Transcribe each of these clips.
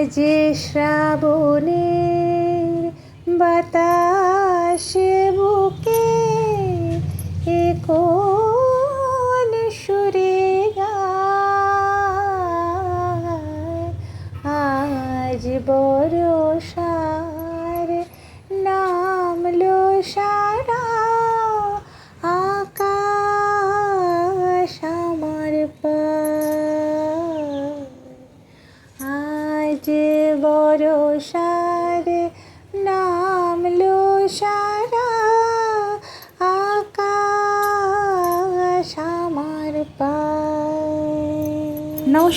আজ শ্রাবণের বাতাসে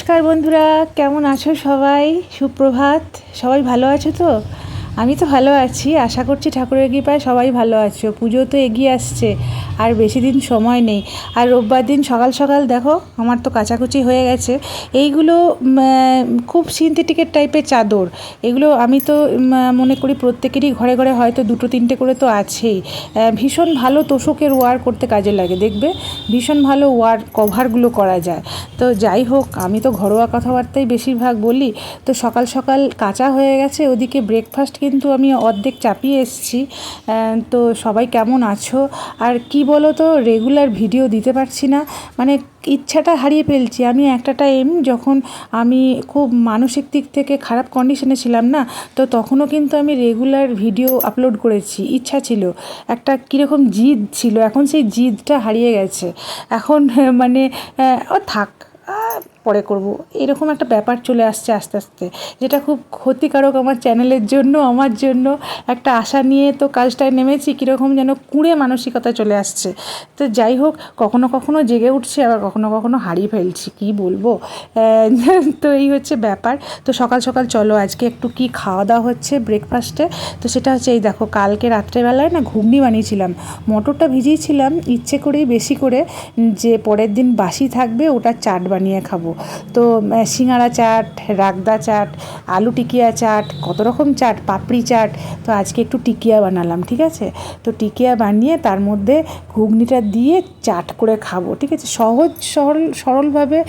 নমস্কার বন্ধুরা, কেমন আছো সবাই? সুপ্রভাত। সবাই ভালো আছো তো? আমি তো ভালো আছি, আশা করছি ঠাকুরের কৃপায় সবাই ভালো আছো। পুজো তো এগিয়ে আসছে। আর বেশি দিন সময় নেই। আর রোববার দিন সকাল সকাল দেখো, আমার তো কাচাকুচি হয়ে গেছে। এইগুলো খুব সিনথেটিকের টাইপের চাদর। এগুলো আমি তো মনে করি প্রত্যেকেরই ঘরে ঘরে হয়তো দুটো তিনটে করে তো আছেই। ভীষণ ভালো তোষকের ওয়ার করতে কাজে লাগে, দেখবে? ভীষণ ভালো ওয়ার কভারগুলো করা যায়। তো যাই হোক, আমি তো ঘরোয়া কথাবার্তাই বেশিরভাগ বলি। তো সকাল সকাল কাঁচা হয়ে গেছে, ওদিকে ব্রেকফাস্ট কিন্তু আমি অর্ধেক চাপিয়ে এসেছি। তো সবাই কেমন আছো? আর কি বলো তো রেগুলার ভিডিও দিতে পারছি না। মানে ইচ্ছাটা হারিয়ে ফেলছি। আমি একটা টাইম যখন আমি খুব মানসিক দিক থেকে খারাপ কন্ডিশনে ছিলাম না, তো তখনও কিন্তু আমি রেগুলার ভিডিও আপলোড করেছি। ইচ্ছা ছিল। একটা কীরকম জিদ ছিল। এখন সেই জিদটা হারিয়ে গেছে। এখন মানে ও থাক। পরে করব। এরকম একটা ব্যাপার চলে আসছে আস্তে আস্তে, যেটা খুব ক্ষতিকারক আমার চ্যানেলের জন্য, আমার জন্য একটা আশা নিয়ে তো কাজটায় নেমেছি, কীরকম যেন কুঁড়ে মানসিকতা চলে আসছে। তো যাই হোক, কখনো কখনো জেগে উঠছি, আবার কখনো কখনো হারিয়ে ফেলছি, কি বলব? তো এই হচ্ছে ব্যাপার। তো সকাল সকাল চলো, আজকে একটু কি খাওয়া দাওয়া হচ্ছে ব্রেকফাস্টে? তো সেটা হচ্ছে এই দেখো, কালকে রাত্রেবেলায় না ঘুগনি বানিয়েছিলাম। মটরটা ভিজিয়েছিলাম, ইচ্ছে করেই বেশি করে, যে পরের দিন বাসি থাকবে, ওটা চাট বানিয়ে খাব। তো সিঙ্গারা চাট, রাগদা চাট, আলু টিকিয়া চাট, কত রকম চাট, পাপড়ি চাট। তো, আজকে একটু টিকিয়া বানালাম, ঠিক আছে? তো, টিকিয়া বানিয়ে তার মধ্যে ঘুগনিটা দিয়ে চাট করে খাব, ঠিক আছে? সহজ, সরল, সরলভাবে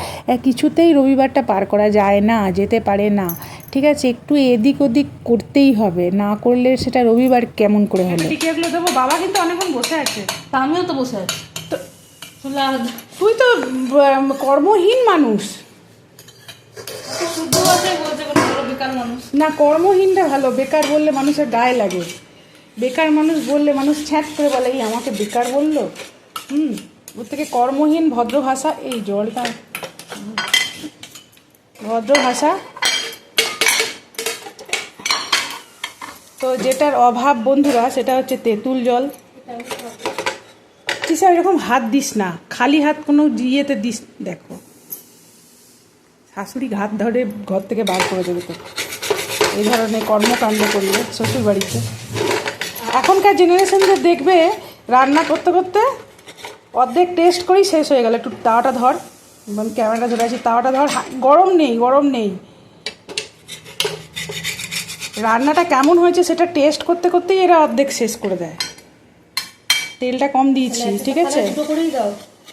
কিছুতেই রবিবারটা পার করা যায় না, যেতে পারে না, ঠিক আছে? একটু এদিক ওদিক করতেই হবে, না করলে সেটা রবিবার কেমন করে হলো? টিকিয়াগুলো দেবো, বাবা কিন্তু অনেকক্ষণ বসে আছে আমিও তো বসে আছি। তুই তো কর্মহীন মানুষ। না কর্মহীনটা ভালো বেকার বললে মানুষের গায়ে লাগে। বেকার মানুষ বললে মানুষ ছ্যাঁত করে বলে এই আমাকে বেকার বলল? হুম ওর থেকে কর্মহীন ভদ্র ভাষা এই জলটা। ভদ্র ভাষা। তো যেটার অভাব বন্ধুরা সেটা হচ্ছে তেঁতুল জল। কিসা এরকম হাত দিস না। খালি হাত কোনো ইয়েতে দিস, দেখো। শাশুড়ি ঘাত ধরে ঘর থেকে বার করে দেবে তো এই ধরনের কর্মকাণ্ড করলে শ্বশুর বাড়িতে এখনকার জেনারেশনদের দেখবে, রান্না করতে করতে অর্ধেক টেস্ট করেই শেষ হয়ে গেল। একটু তাওয়াটা ধর। আমি ক্যামেরাটা ধরে আছি, তাওয়াটা ধর। গরম নেই গরম নেই। রান্নাটা কেমন হয়েছে সেটা টেস্ট করতে করতেই এরা অর্ধেক শেষ করে দেয়। তেলটা কম দিয়েছি ঠিক আছে? দুটো করেই দাও।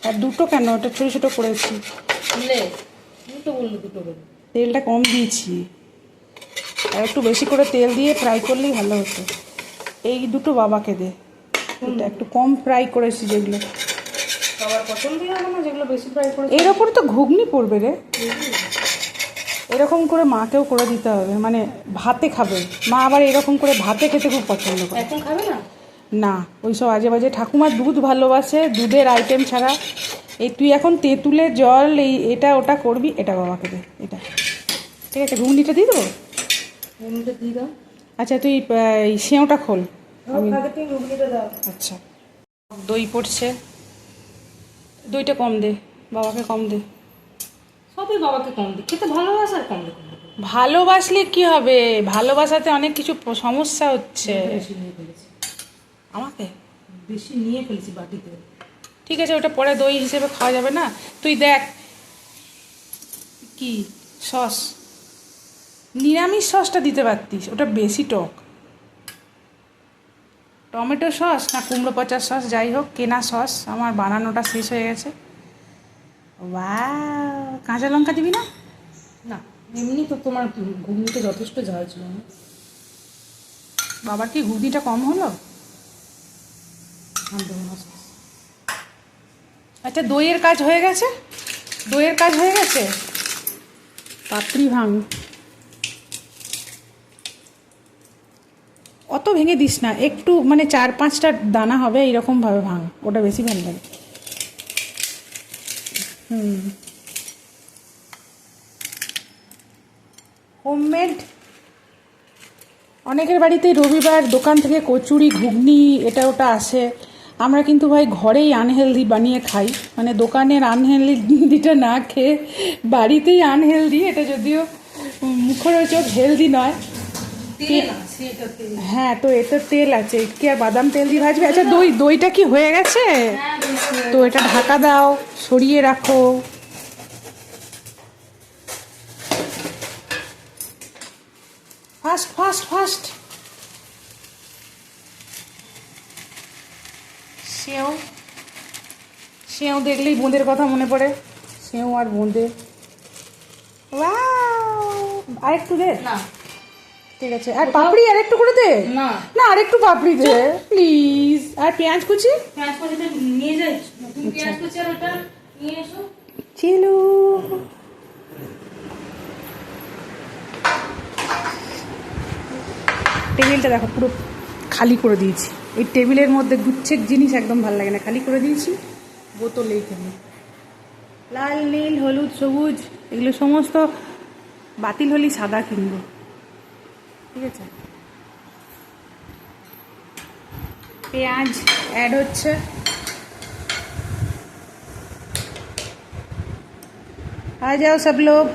আর দুটো কেন? ওটা ছোটো ছোটো করেছি। দুটো করে। তেলটা কম দিয়েছি। আর একটু বেশি করে তেল দিয়ে ফ্রাই করলেই ভালো হতো। এই দুটো বাবাকে দে। এটা একটু কম ফ্রাই করেছি যেগুলো। সবার পছন্দই হবে না যেগুলো বেশি ফ্রাই করে এর ওপরে তো ঘুগনি পড়বে রে। এরকম করে মাকেও করে দিতে হবে। মানে ভাতে খাবে। মা আবার এরকম করে ভাতে খেতে খুব পছন্দ করে। এখন খাবে না? না ওই সব আজে বাজে ঠাকুমা দুধ ভালোবাসে দুধের আইটেম ছাড়া। এই তুই এখন তেঁতুলের জল এই এটা ওটা করবি এটা বাবাকে দে এটা। ঠিক আছে ঘুগনিটা দিয়ে দেবো? দিয়ে দাও। আচ্ছা তুই এই সেওটা খোল। আচ্ছা। দই পড়ছে। দইটা কম দে বাবাকে কম দে। সবই বাবাকে কম দিই খেতে ভালোবাসে আর কম দিই ভালোবাসলে কি হবে? ভালোবাসাতে অনেক কিছু সমস্যা হচ্ছে। আমাকে বেশি নিয়ে ফেলেছি বাটিতে। ঠিক আছে ওটা পরে দই হিসেবে খাওয়া যাবে না? তুই দেখ। কি? সস। নিরামিষ সসটা দিতে পারতিস ওটা বেশি টক। টমেটো সস না কুমড়ো পচার সস যাই হোক কেনা সস আমার বানানোটা শেষ হয়ে গেছে। ওয়াও কাঁচা লঙ্কা দিবি না? না এমনি তো তোমার ঘুগনিতে যথেষ্ট ঝাল ছিল বাবার কি ঘুগনিটা কম হলো আনতে হবে না sauce। আচ্ছা দইয়ের কাজ হয়ে গেছে? দইয়ের কাজ হয়ে গেছে? পাপড়ি ভাঙ। অত ভেঙে দিস না, একটু মানে চার পাঁচটা দানা হবে, এইরকমভাবে ভাঙ, ওটা বেশি ভালো লাগে। হুম। হোমমেড? অনেকের বাড়িতেই রবিবার দোকান থেকে কচুরি, ঘুগনি, এটা ওটা আসে। আমরা কিন্তু ভাই ঘরেই আনহেলদি বানিয়ে খাই। মানে দোকানের আনহেলদিটা না খেয়ে বাড়িতেই আনহেলদি এটা যদিও মুখরোচক হেলদি নয়। হ্যাঁ তো এটা তেল আছে। কি আর বাদাম তেল দিয়ে ভাজবে? আচ্ছা দই দইটা কি হয়ে গেছে? তো এটা ঢাকা দাও সরিয়ে রাখো। ফাস্ট ফাস্ট ফাস্ট সেও সেও দেখলেই বোঁদের কথা মনে পড়ে। সেও আর বোঁদে। আর একটু দে। না। ঠিক আছে। আর পাপড়ি আর একটু করে দে। না। না আরেকটু পাপড়ি দে প্লিজ আর পেঁয়াজ কুচি? পেঁয়াজ কুচিটা নিয়ে যাই। তুমি পেঁয়াজ কুচি আর ওটা নিয়ে এসো। চিলু। টেবিলটা দেখো পুরো খালি করে দিয়েছি। এই টেবিলের মধ্যে গুচ্ছের জিনিস একদম ভালো লাগে না, খালি করে দিয়েছি। বোতলেই ফেলি লাল, নীল, হলুদ, সবুজ, এগুলো সমস্ত বাতিল হলি সাদা কিনবো। ঠিক আছে? পেঁয়াজ অ্যাড হচ্ছে। আ যাও সব লোক।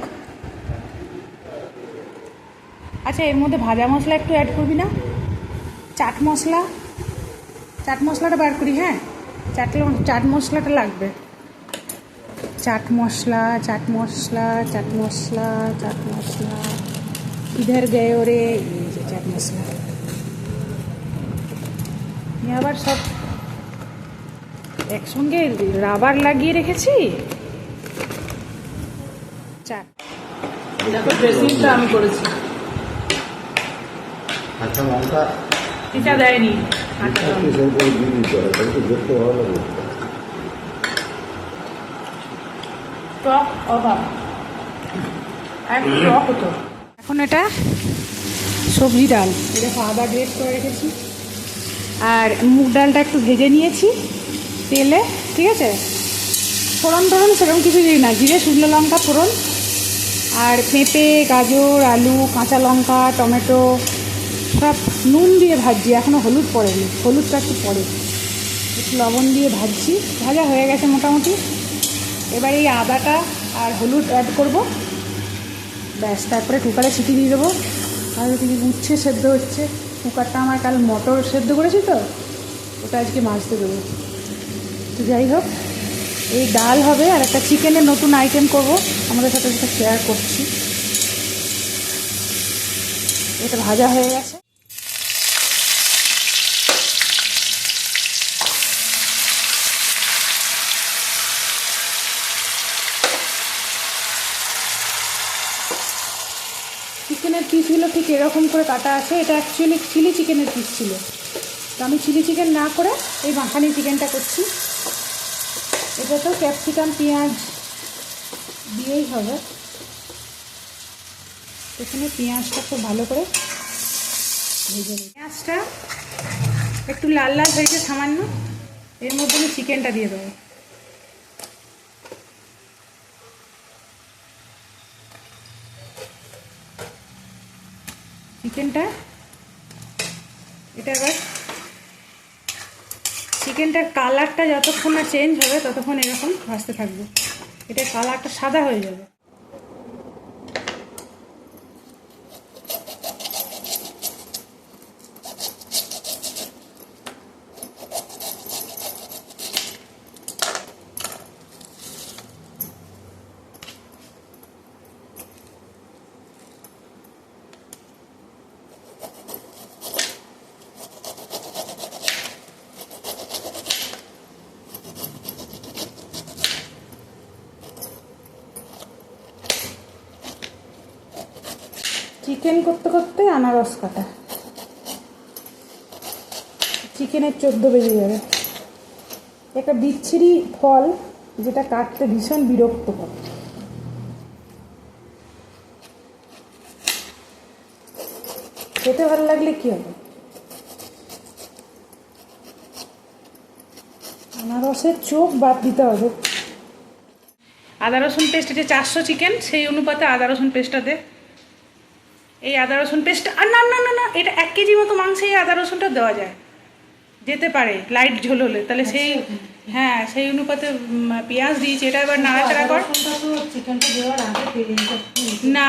আচ্ছা এর মধ্যে ভাজা মশলা একটু অ্যাড করবি না? চাট মশলা। চাট মশলাটা বার করি হ্যাঁ? চাট চাট মশলাটা লাগবে। চাট মশলা চাট মশলা চাট মশলা চাট মশলা। ইধার গয়ে ওরে চাট মশলা। আবার সব একসঙ্গে রাবার লাগিয়ে রেখেছি। চাট। দেখো ড্রেসিংটা আমি করেছি। আচ্ছা লঙ্কা টক অভাব। টক এখন এটা সবজি ডাল। এটা আদা গ্রেট করে রেখেছি। আর মুগ ডালটা একটু ভেজে নিয়েছি তেলে, ঠিক আছে? ফোড়ন টোড়ন সেরকম কিছু দিই না। জিরে, শুকনো লঙ্কা, ফোড়ন। আর পেঁপে, গাজর, আলু, কাঁচা লঙ্কা, টমেটো, সব নুন দিয়ে ভাজছি এখনও হলুদ পড়েনি, হলুদটা একটু পড়ে একটু লবণ দিয়ে ভাজছি, ভাজা হয়ে গেছে মোটামুটি। এবার এই আদাটা আর হলুদ অ্যাড করব। ব্যাস, তারপরে কুকারে সিটি দিয়ে দেবো। আর ওদিকে উচ্ছে সেদ্ধ হচ্ছে। কুকারটা আমার কাল মটর সেদ্ধ করেছি তো, ওটা আজকে মাছতে দেবো। তো যাই হোক, এই ডাল হবে আর একটা চিকেনের নতুন আইটেম করব। আমাদের সাথে যেটা শেয়ার করছি। এটা ভাজা হয়ে গেছে চিকেনের পিসগুলো ঠিক এরকম করে কাটা আছে, এটা অ্যাকচুয়ালি চিলি চিকেনের পিস ছিল। তো আমি চিলি চিকেন না করে এই মাখানি চিকেনটা করছি। এটা তো ক্যাপসিকাম পেঁয়াজ দিয়েই হবে। এখানে পেঁয়াজটা খুব ভালো করে ভেজে পেঁয়াজটা একটু লাল লাল হয়েছে সামান্য, এর মধ্যে আমি চিকেনটা দিয়ে দেবো। চিকেনটা। এটা এবার চিকেনটার কালারটা যতক্ষণ না চেঞ্জ হবে, ততক্ষণ এরকম ভাজতে থাকবে। এটা কালারটা সাদা হয়ে যাবে। চিকেন করতে করতে আনারস কাটা। চিকেনের চোদ্দ বেজে যাবে। একটা বিচ্ছিরি ফল যেটা কাটতে ভীষণ বিরক্তকর খেতে ভালো লাগলে কি হবে? আনারসের চোখ বাদ দিতে হবে। আদা রসুন পেস্ট যে চারশো চিকেন সেই অনুপাতে আদা রসুন পেস্টটা দে। এই আদা রসুন পেস্ট আর না না না না এটা এক কেজি মতো মাংসে এই আদা রসুনটা দেওয়া যায়। যেতে পারে লাইট ঝোল হলে। তাহলে সেই হ্যাঁ সেই অনুপাতে পেঁয়াজ দিয়েছি এটা এবার নাড়াচাড়া কর। না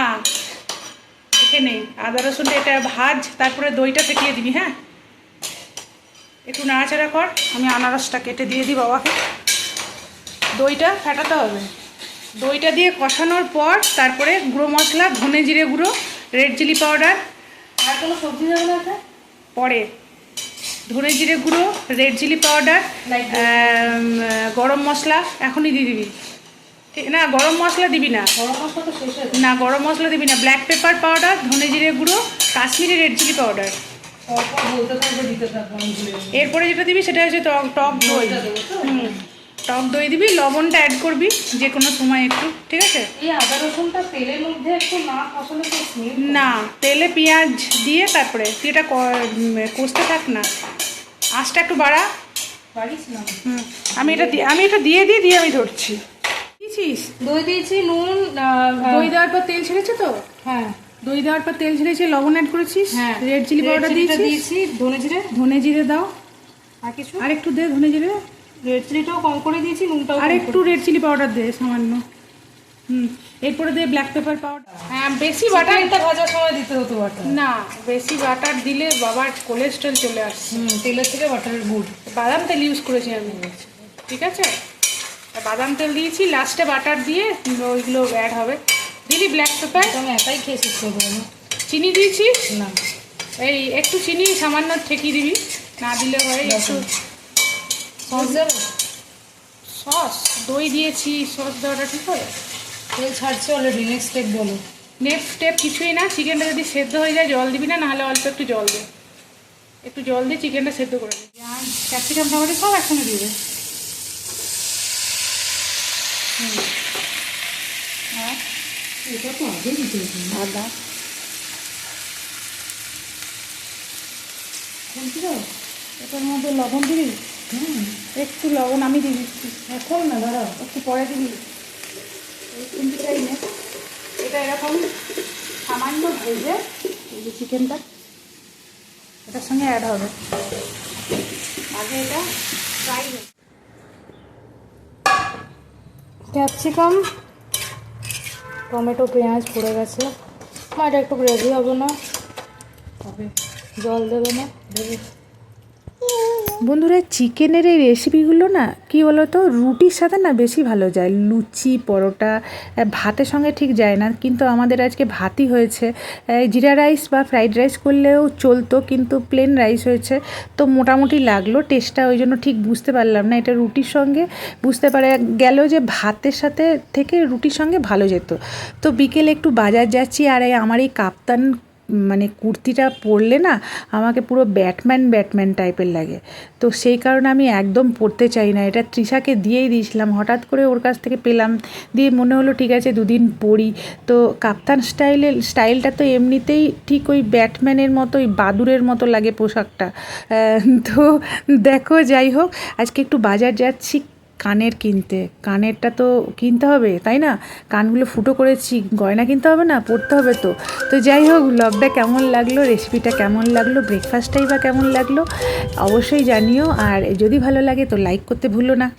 এখানে আদা রসুনটা এটা ভাজ তারপরে দইটা ফেটিয়ে দিবি হ্যাঁ? একটু নাড়াচাড়া কর আমি আনারসটা কেটে দিয়ে দিই বাবাকে। দইটা ফেটাতে হবে। দইটা দিয়ে কষানোর পর তারপরে গুঁড়ো মশলা ধনে জিরে গুঁড়ো রেড চিলি পাউডার আর কোনো সবজি দেবে না? পরে ধনে জিরে গুঁড়ো রেড চিলি পাউডার গরম মশলা এখনই দিয়ে দিবি। ঠিক না গরম মশলা দিবি না। গরম মশলা তো শেষ না গরম মশলা দিবি না। ব্ল্যাক পেপার পাউডার ধনে জিরে গুঁড়ো কাশ্মীরি রেড চিলি পাউডার যাব। এরপরে যেটা দিবি সেটা হচ্ছে টক টক দই? হুম। টক দই দিবি লবণটা অ্যাড করবি যে কোনো সময় একটু ঠিক আছে? এই আদা রসুনটা তেলের মধ্যে একটু না কষালে তো না তেলে পেঁয়াজ দিয়ে তারপরে তুই এটা কষতে থাক না। আঁচটা একটু বাড়া। হুম আমি এটা আমি এটা দিয়ে দিয়ে দিয়ে আমি ধরছি। দিয়েছিস? দই দিয়েছি নুন দই দেওয়ার পর তেল ছেড়েছে তো? হ্যাঁ। দই দেওয়ার পর তেল ছেড়েছে লবণ অ্যাড করেছিস? হ্যাঁ। রেড চিলি পাউডার চিলিটা দিয়েছি ধনে জিরে। ধনে জিরে দাও। আর কিছু? আর একটু দে ধনে জিরে। রেড চিলিটাও কম করে দিয়েছি নুনটাও আর একটু রেড চিলি পাউডার দে সামান্য। হুম এরপরে দে ব্ল্যাক পেপার পাউডার হ্যাঁ বেশি বাটার চিকেনটা ভাজার সময় দিতে হতো বাটার না বেশি বাটার দিলে বাবার কোলেস্ট্রল চলে আসছে। হুম তেলের থেকে বাটারের গুড়। বাদাম তেল ইউজ করেছি আমি। ঠিক আছে? বাদাম তেল দিয়েছি লাস্টে বাটার দিয়ে ওইগুলো অ্যাড হবে। দিলি ব্ল্যাক পেপার তো আমি একাই খেয়ে শেষ করে দেবো না চিনি দিয়েছিস? না। এই একটু চিনি সামান্য ঠেকিয়ে দিবি। না দিলে হয় একটু সস দেবে সস। দই দিয়েছি সস দেওয়াটা ঠিক হয়? তেল ছাড়ছে অলরেডি নেক্সট স্টেপ বলো। নেক্সট স্টেপ কিছুই না চিকেনটা যদি সেদ্ধ হয়ে যায় জল দিবি না নাহলে অল্প একটু জল দে। একটু জল দিয়ে চিকেনটা সেদ্ধ করে দিবি ক্যাপসিকাম টমেটো সব একসঙ্গে দিবে আদা। এটার মধ্যে লবণ দিবি? একটু লবণ আমি দিবি এখন না, দাঁড়াও, একটু পরে দিবি। তিনটে টাইমে এটা এরকম সামান্য ভেজে এই যে চিকেনটা, এটার সঙ্গে অ্যাড হবে। আগে এটা ফ্রাই ক্যাপসিকাম, টমেটো, পেঁয়াজ পড়ে গেছে। এটা একটু গ্রেভি হবে না? হবে জল দেবে না? দেবে। বন্ধুরা, চিকেনের এই রেসিপিগুলো না, কি বলো তো রুটির সাথে না বেশি ভালো যায়। লুচি, পরোটা ভাতের সঙ্গে ঠিক যায় না। কিন্তু আমাদের আজকে ভাতই হয়েছে। জিরা রাইস বা ফ্রাইড রাইস করলেও চলতো, কিন্তু প্লেন রাইস হয়েছে। তো মোটামুটি লাগল। টেস্টটা ওই জন্য ঠিক বুঝতে পারলাম না। এটা রুটির সঙ্গে বুঝতে পারে গেল যে ভাতের সাথে থেকে রুটির সঙ্গে ভালো যেত। তো বিকেলে একটু বাজার যাচ্ছি আর এই আমার এই কাপ্তান মানে কুর্তিটা পরলে না আমাকে পুরো ব্যাটম্যান ব্যাটম্যান টাইপের লাগে। তো সেই কারণে আমি একদম পরতে চাই না। এটা তৃষাকে দিয়েই দিয়েছিলাম। হঠাৎ করে ওর কাছ থেকে পেলাম। দিয়ে মনে হলো, ঠিক আছে, দুদিন পরি। তো কাপ্তান স্টাইলের স্টাইলটা তো এমনিতেই ঠিক ওই ব্যাটম্যানের মতো, ওই বাদুরের মতো লাগে পোশাকটা। তো দেখো, যাই হোক, আজকে একটু বাজার যাচ্ছি। কানের কিনতে। কানেরটা তো কিনতে হবে, তাই না? কানগুলো ফুটো করেছি, গয়না কিনতে হবে না? পড়তে হবে তো। তো যাই হোক ব্লগটা কেমন লাগল? রেসিপিটা কেমন লাগল? ব্রেকফাস্টটাই বা কেমন লাগল? অবশ্যই জানিও। আর যদি ভালো লাগে তো লাইক করতে ভুলো না।